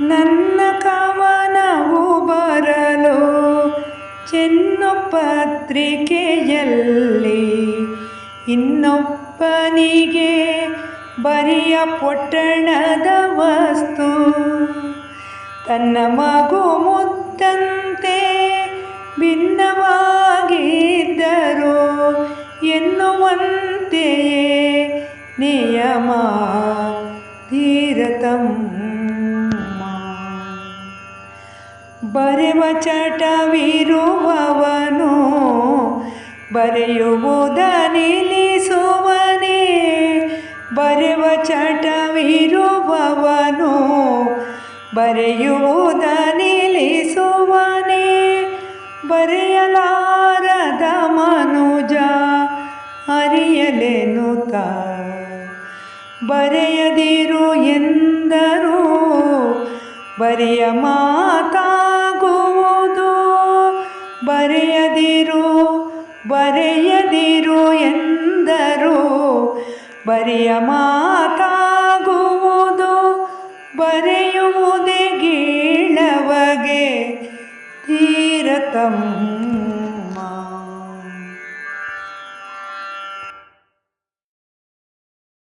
ನನ್ನ ಕವನವು ಬರಲು ಚೆನ್ನು ಪತ್ರಿಕೆಯಲ್ಲಿ ಇನ್ನೊಬ್ಬನಿಗೆ ಬರಿಯ ಪೊಟ್ಟಣದ ವಸ್ತು. ತನ್ನ ಮಗು ಮುದ್ದಂತೆ ಭಿನ್ನವಾಗಿದ್ದರು ಎನ್ನುವಂತೆಯೇ ನಿಯಮ ಧೀರತಮ್ಮ ಬರೆವ ಚಟವಿರುವವನು, ಬರೆಯುವುದ ನಿಲ್ಲಿಸುವನೇ. ಬರೆವ ಚಟವಿರುವವನು, ಬರೆಯುವುದ ನಿಲ್ಲಿಸುವನೇ. ಬರೆಯಲಾರದ ಮನುಜ ಅರಿಯಲೆನುತ ಬರೆಯದಿರು ಎಂದರು, ಬರೆಯ ಮಾತಾಗುವುದು ಬರೆಯದಿರು ಬರೆಯದಿರು ಎಂದರು. ಬರೆಯ ಮಾತಾಗುವುದು ಬರೆಯುವುದೇ ಗೀಳವಗೆ ತೀರತಮ್ಮ